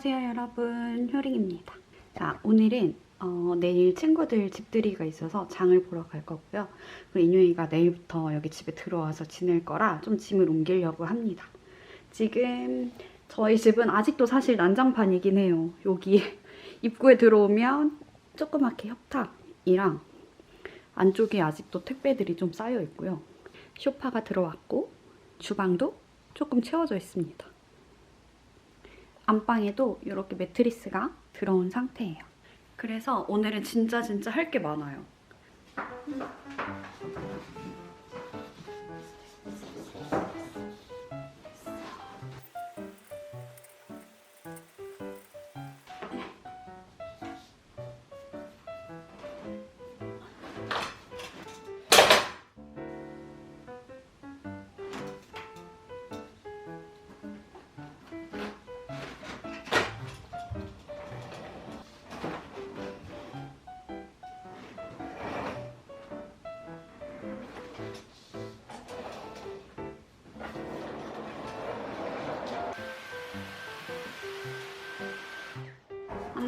안녕하세요 여러분. 효링입니다. 자 오늘은 어, 내일 친구들 집들이가 있어서 장을 보러 갈 거고요. 그리고 인유이가 내일부터 여기 집에 들어와서 지낼 거라 좀 짐을 옮기려고 합니다. 지금 저희 집은 아직도 사실 난장판이긴 해요. 여기 입구에 들어오면 조그맣게 협탁이랑 안쪽에 아직도 택배들이 좀 쌓여 있고요. 소파가 들어왔고 주방도 조금 채워져 있습니다 안방에도 이렇게 매트리스가 들어온 상태예요. 그래서 오늘은 진짜 진짜 할 게 많아요.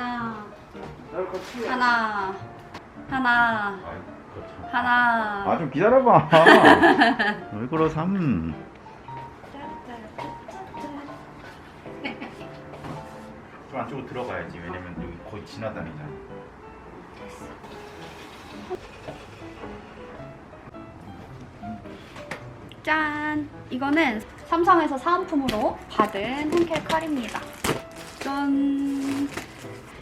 하나, 하나, 하나, 하나. 아 좀 기다려봐. 왜 그러 삼? 좀 안쪽으로 들어가야지. 왜냐면 여기 거의 지나다니잖아. 짠! 이거는 삼성에서 사은품으로 받은 henkel 칼입니다. 짠!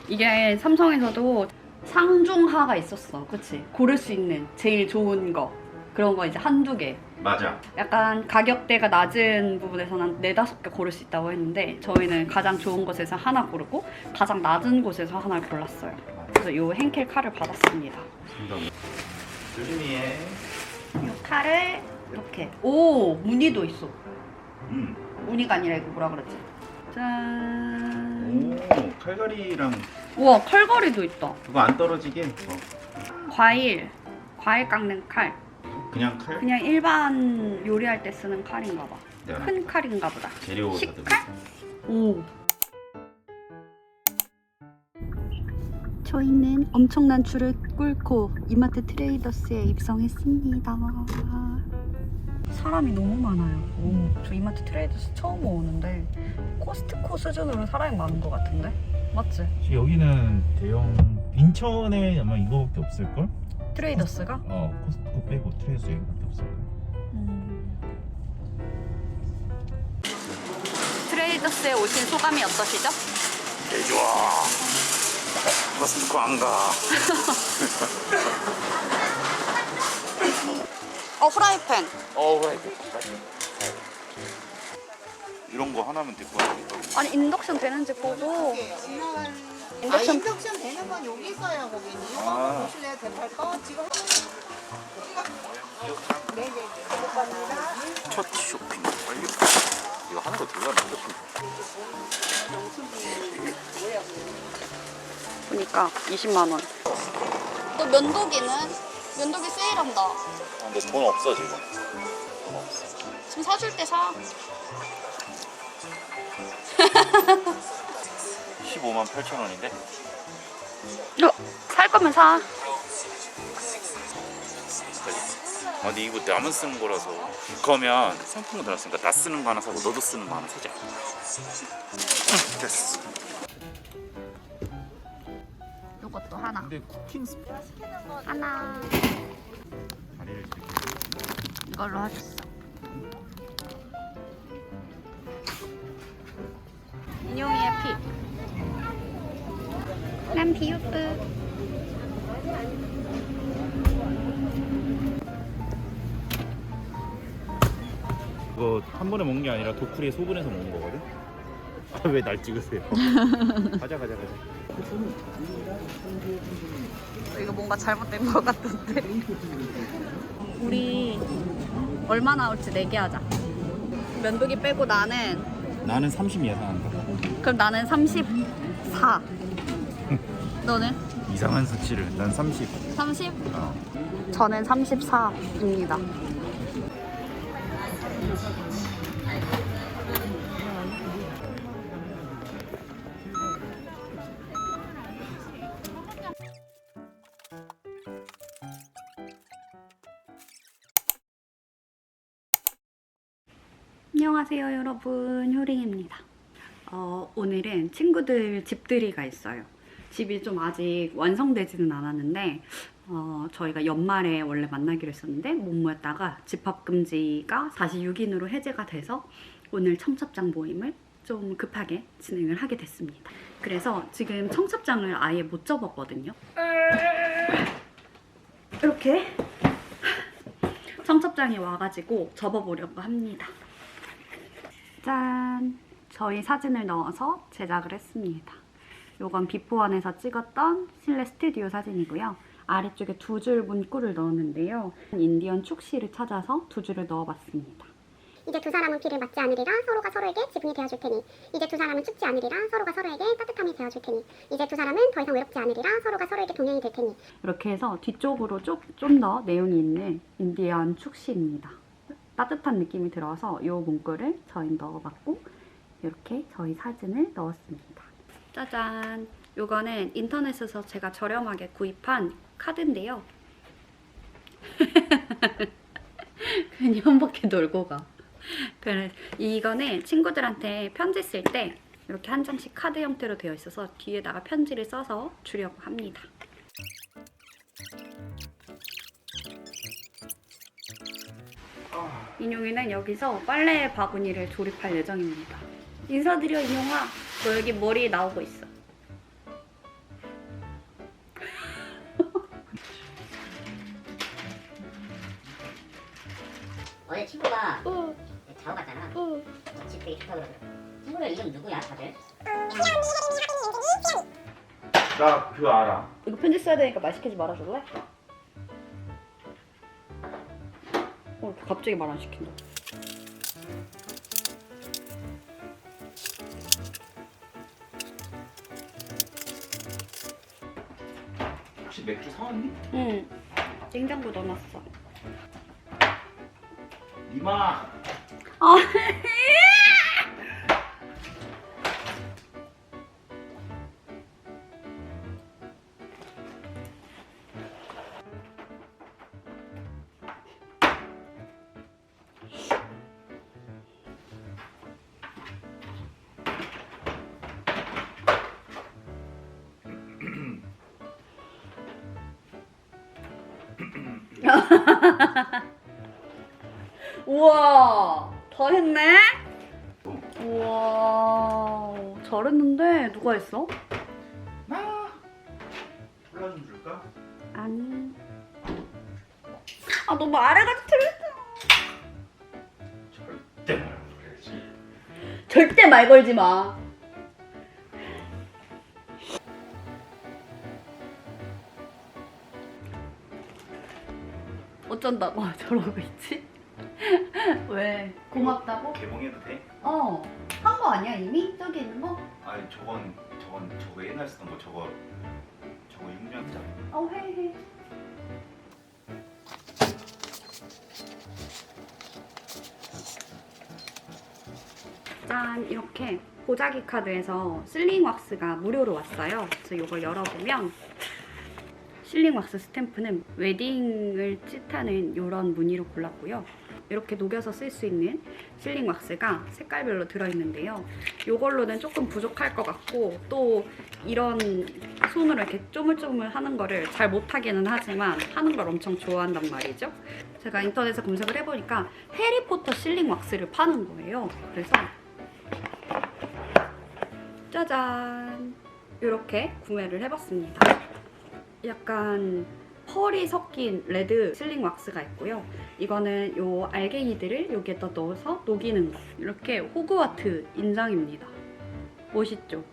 이게 삼성에서도 상중하가 있었어. 그치? 고를 수 있는 제일 좋은 거. 그런 거 이제 한두 개. 맞아. 약간 가격대가 낮은 부분에서는 네다섯 개 고를 수 있다고 했는데 저희는 가장 좋은 곳에서 하나 고르고 가장 낮은 곳에서 하나 골랐어요. 그래서 이 henkel 칼을 받았습니다. 조심히 해. 이 칼을 이렇게 오 무늬도 있어. 음. 무늬가 아니라 이거 뭐라 그랬지? 짠. 오 칼갈이랑 우와 칼걸이도 있다. 그거 안 떨어지게. 어. 과일 과일 깎는 칼. 그냥 칼. 그냥 일반 요리할 때 쓰는 칼인가 봐. 내가 큰 칼인가 보다. 재료 식칼? 사들. 오. 저희는 엄청난 줄을 꿇고 이마트 트레이더스에 입성했습니다. 사람이 너무 많아요. 오, 저 이마트 트레이더스 처음 오는데 코스트코 수준으로 사람이 많은 것 같은데? 맞지? 여기는 대형 인천에 아마 이거밖에 없을 걸? 트레이더스가? 어 코스트코 빼고 트레이스 여기밖에 없을 걸 음. 트레이더스에 오신 소감이 어떠시죠? 개 좋아. 코스트코 안 가. 어 후라이팬. 어 그래. 이런 거 하나면 될 거야. 아니 인덕션 되는지 보고 아, 인덕션 인덕션 되는 건 여기 있어요, 고객님. 이거 아. 한번 보실래요? 대팔 거 지금. 네네. 감사합니다. 첫 쇼핑 완료. 이거 하는 거 들어가는 거 보니까 20만 원. 또 면도기는 면도기 세일한다. 아, 근데 돈 없어 지금. 돈 없어. 지금 사줄 때 사. 15만 8천 원인데. 어, 살 거면 사. 아, 근데 이거 나만 쓰는 거라서. 그러면 상품으로 들었으니까 나 쓰는 거 하나 사고 너도 쓰는 거 하나 사자. 응, 됐어. 이것도 하나. 근데 쿠킹 스프 하나. 다리를 이걸로 하셨어. 인용이의 피. 난 비유프. 이거 한 번에 먹는 게 아니라 도쿠리에 소분해서 먹는 거거든? 아, 왜날 찍으세요? 가자 가자 가자 이거 뭔가 잘못된 것 같은데. 우리 얼마 나올지 내기하자. 면도기 빼고 나는 나는 30 예상한다 그럼 나는 34. 너는 이상한 수치를 난 30. 30? 어. 저는 34입니다. 안녕하세요 여러분. 효링입니다. 어, 오늘은 친구들 집들이가 있어요. 집이 좀 아직 완성되지는 않았는데 어, 저희가 연말에 원래 만나기로 했었는데 못 모였다가 집합금지가 다시 6인으로 해제가 돼서 오늘 청첩장 모임을 좀 급하게 진행을 하게 됐습니다. 그래서 지금 청첩장을 아예 못 접었거든요. 이렇게 청첩장이 와가지고 접어보려고 합니다. 짠! 저희 사진을 넣어서 제작을 했습니다. 요건 비포원에서 찍었던 실내 스튜디오 사진이고요. 아래쪽에 두 줄 문구를 넣었는데요. 인디언 축시를 찾아서 두 줄을 넣어봤습니다. 이제 두 사람은 비를 맞지 않으리라 서로가 서로에게 지붕이 되어줄 테니 이제 두 사람은 춥지 않으리라 서로가 서로에게 따뜻함이 되어줄 테니 이제 두 사람은 더 이상 외롭지 않으리라 서로가 서로에게 동행이 될 테니 이렇게 해서 뒤쪽으로 좀더 내용이 있는 인디언 축시입니다. 따뜻한 느낌이 들어서 이 문구를 저희 넣어봤고 이렇게 저희 사진을 넣었습니다. 짜잔! 요거는 인터넷에서 제가 저렴하게 구입한 카드인데요. 괜히 험복해 놀고 가. 그래 이거는 친구들한테 편지 쓸 때 이렇게 한 장씩 카드 형태로 되어 있어서 뒤에다가 편지를 써서 주려고 합니다. 인용이는 여기서 빨래 바구니를 조립할 예정입니다. 인사드려 인용아. 너 여기 머리 나오고 있어. 어제 친구가 자고 갔잖아. 집 되게 좋다 그러더라고. 친구들 이름 누구야, 다들? 나 그거 알아. 이거 편지 써야 되니까 말 시키지 말아줄래? 어, 갑자기 말 안 시킨다. 혹시 맥주 사왔니? 응. 냉장고 넣어놨어. 니마. 아. 우와, 다 했네? 우와, 잘했는데 누가 했어? 나. 콜라 좀 줄까? 아니. 아, 너무 아래가 틀렸어. 절대 말 못해야지. 절대 말 걸지 마. 어쩐다고 저러고 있지? 왜? 고맙다고? 개봉해도 돼? 어. 한 거 아니야 이미? 저기 있는 거? 아니 저건 저건 저거 옛날 쓰던 거 저거 저거 6년짜리. 어, 해, 해. 짠, 이렇게 보자기 카드에서 실링 왁스가 무료로 왔어요. 그래서 이걸 열어보면 실링 왁스 스탬프는 웨딩을 뜻하는 이런 무늬로 골랐고요. 이렇게 녹여서 쓸 수 있는 실링 왁스가 색깔별로 들어있는데요. 이걸로는 조금 부족할 것 같고 또 이런 손으로 이렇게 쪼물쪼물 하는 거를 잘 못하기는 하지만 하는 걸 엄청 좋아한단 말이죠. 제가 인터넷에 검색을 해보니까 해리포터 실링 왁스를 파는 거예요. 그래서 짜잔 이렇게 구매를 해봤습니다. 약간 펄이 섞인 레드 실링 왁스가 있고요. 이거는 요 알갱이들을 여기에다 넣어서 녹이는 거. 이렇게 호그와트 인장입니다. 멋있죠?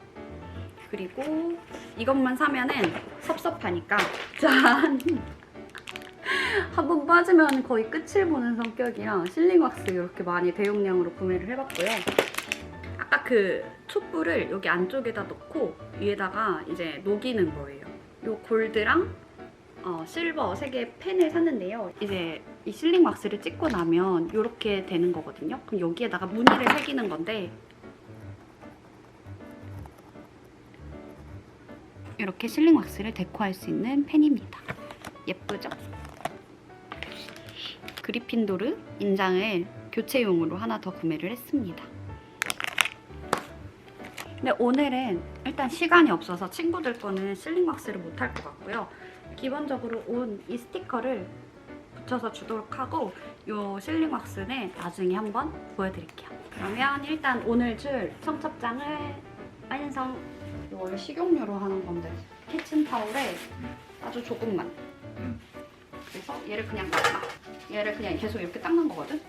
그리고 이것만 사면은 섭섭하니까 짠! 한 번 빠지면 거의 끝을 보는 성격이라 실링 왁스 이렇게 많이 대용량으로 구매를 해봤고요. 아까 그 촛불을 여기 안쪽에다 넣고 위에다가 이제 녹이는 거예요. 요 골드랑 어, 실버 세개 펜을 샀는데요. 이제 이 실링 왁스를 찍고 나면 이렇게 되는 거거든요. 그럼 여기에다가 무늬를 새기는 건데 이렇게 실링 왁스를 데코할 수 있는 펜입니다. 예쁘죠? 그리핀도르 인장을 교체용으로 하나 더 구매를 했습니다. 근데 오늘은 일단 시간이 없어서 친구들 거는 실링 왁스를 못 할 것 같고요. 기본적으로 온 이 스티커를 붙여서 주도록 하고 이 실링 왁스는 나중에 한번 보여드릴게요. 그러면 일단 오늘 줄 청첩장을 완성. 이거 원래 식용유로 하는 건데 키친 타올에 아주 조금만. 그래서 얘를 그냥 닦아. 얘를 그냥 계속 이렇게 닦는 거거든.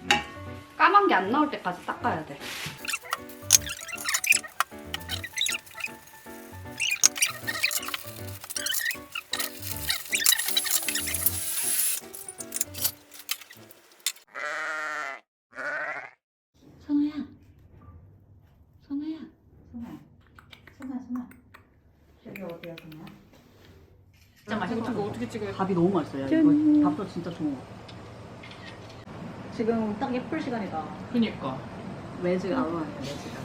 까만 게 안 나올 때까지 닦아야 돼. 어. 어떻게 찍어요? 밥이 너무 맛있어요. 이거 밥도 진짜 좋은 거. 지금 딱 예쁠 시간이다. 그니까. 매즈 아워야 매즈가.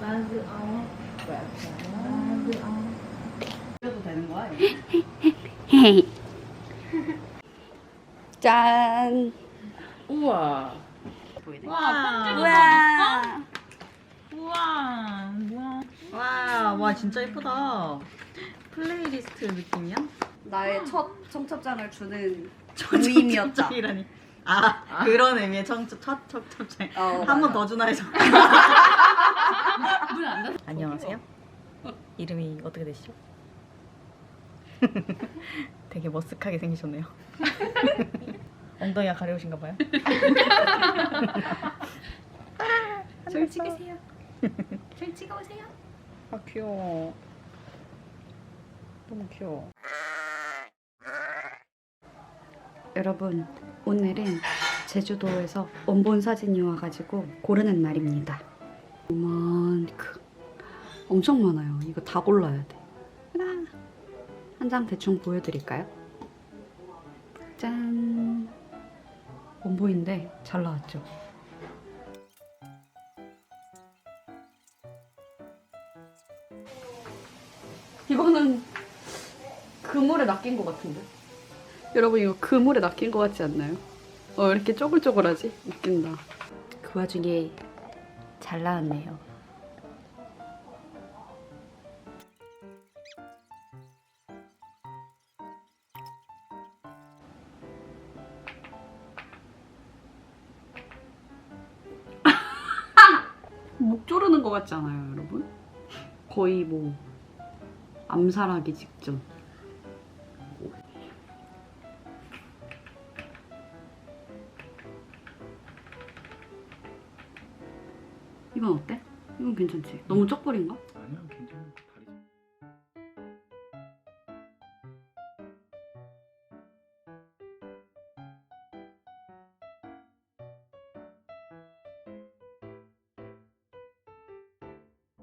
매즈 아워. 매즈 아워. 그래도 되는 거야? 이거? 짠. 우와. 보이네. 와. 우와. 우와. 우와. 와, 와 진짜 예쁘다. 플레이리스트 느낌이야? 나의 첫 청첩장을 주는 청첩장이라니. 아, 그런 의미의 청첩 첫 청첩장. 어, 한 번 맞아. 더 주나 해서. 물안? 안녕하세요. 이름이 어떻게 되시죠? 되게 머쓱하게 생기셨네요. 엉덩이가 가려우신가 봐요. 절 찍으세요. 절 찍어오세요. 아 귀여워. 너무 귀여워. 여러분, 오늘은 제주도에서 원본 사진이 와가지고 고르는 날입니다. 이만큼. 엄청 많아요. 이거 다 골라야 돼. 한 장 대충 보여드릴까요? 짠. 원본인데 잘 나왔죠? 이거는 그물에 낚인 것 같은데? 여러분 이거 그물에 낚인 것 같지 않나요? 어 이렇게 쪼글쪼글하지? 웃긴다. 그 와중에 잘 나왔네요. 목 조르는 것 같지 않아요, 여러분? 거의 뭐 암살하기 직전. 이건 어때? 이건 괜찮지? 너무 쪽벌인가?